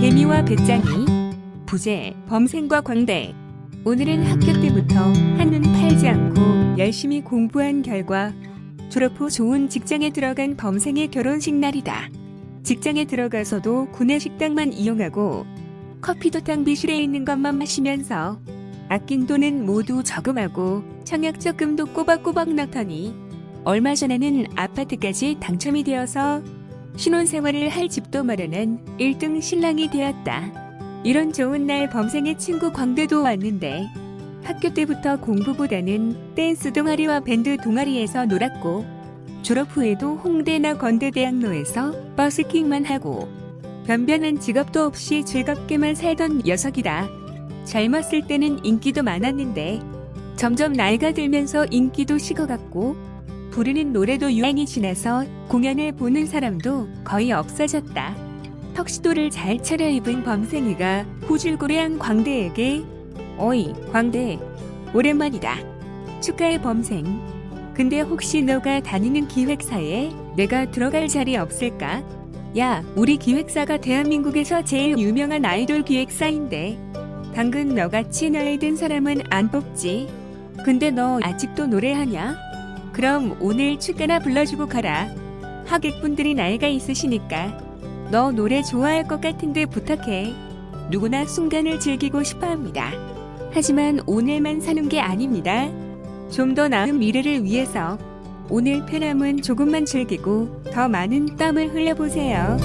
개미와 배짱이, 부재, 범생과 광대. 오늘은 학교 때부터 한눈 팔지 않고 열심히 공부한 결과 졸업 후 좋은 직장에 들어간 범생의 결혼식 날이다. 직장에 들어가서도 구내 식당만 이용하고 커피도 탕비실에 있는 것만 마시면서 아낀 돈은 모두 저금하고 청약적금도 꼬박꼬박 넣더니 얼마 전에는 아파트까지 당첨이 되어서 신혼생활을 할 집도 마련한 1등 신랑이 되었다. 이런 좋은 날 범생의 친구 광대도 왔는데 학교 때부터 공부보다는 댄스 동아리와 밴드 동아리에서 놀았고 졸업 후에도 홍대나 건대대학로에서 버스킹만 하고 변변한 직업도 없이 즐겁게만 살던 녀석이다. 젊었을 때는 인기도 많았는데 점점 나이가 들면서 인기도 식어갔고 부르는 노래도 유행이 지나서 공연을 보는 사람도 거의 없어졌다. 턱시도를 잘 차려입은 범생이가 후줄고래한 광대에게 어이 광대 오랜만이다. 축하해 범생. 근데 혹시 너가 다니는 기획사에 내가 들어갈 자리 없을까? 야, 우리 기획사가 대한민국에서 제일 유명한 아이돌 기획사인데 당근 너같이 나이 든 사람은 안 뽑지. 근데 너 아직도 노래하냐? 그럼 오늘 축가나 불러주고 가라. 하객분들이 나이가 있으시니까 너 노래 좋아할 것 같은데 부탁해. 누구나 순간을 즐기고 싶어 합니다. 하지만 오늘만 사는 게 아닙니다. 좀 더 나은 미래를 위해서 오늘 편함은 조금만 즐기고 더 많은 땀을 흘려보세요.